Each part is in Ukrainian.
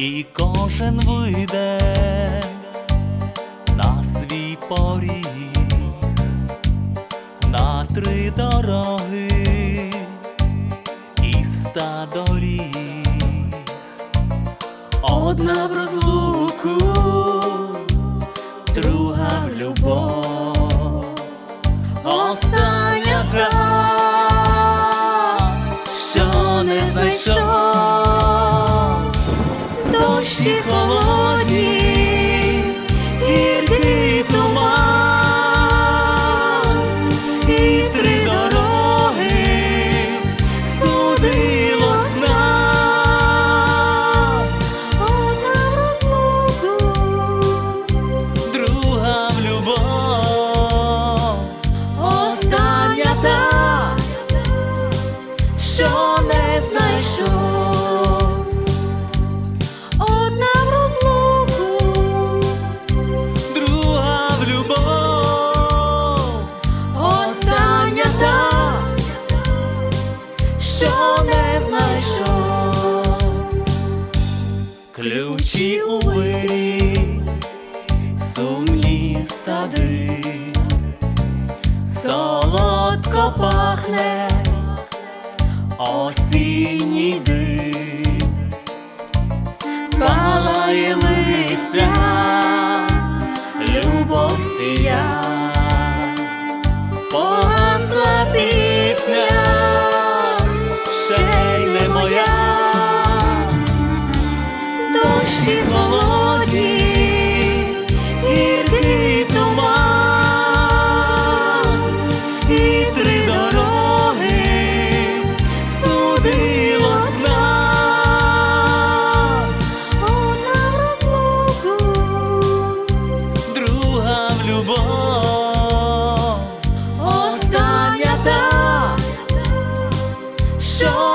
і кожен вийде на свій поріг, на три дороги і ста доріг, одна в розлуці. чи у вирі, сумні сади, солодко пахне осінь. show.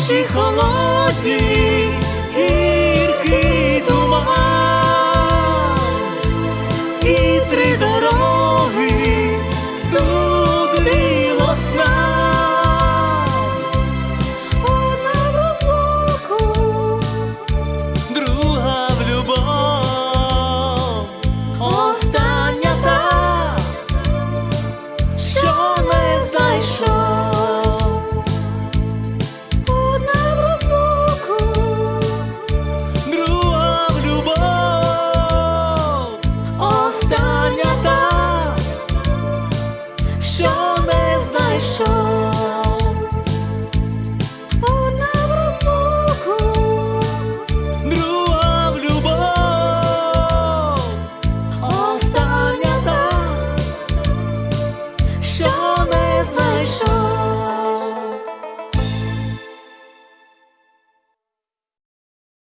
душі холодні.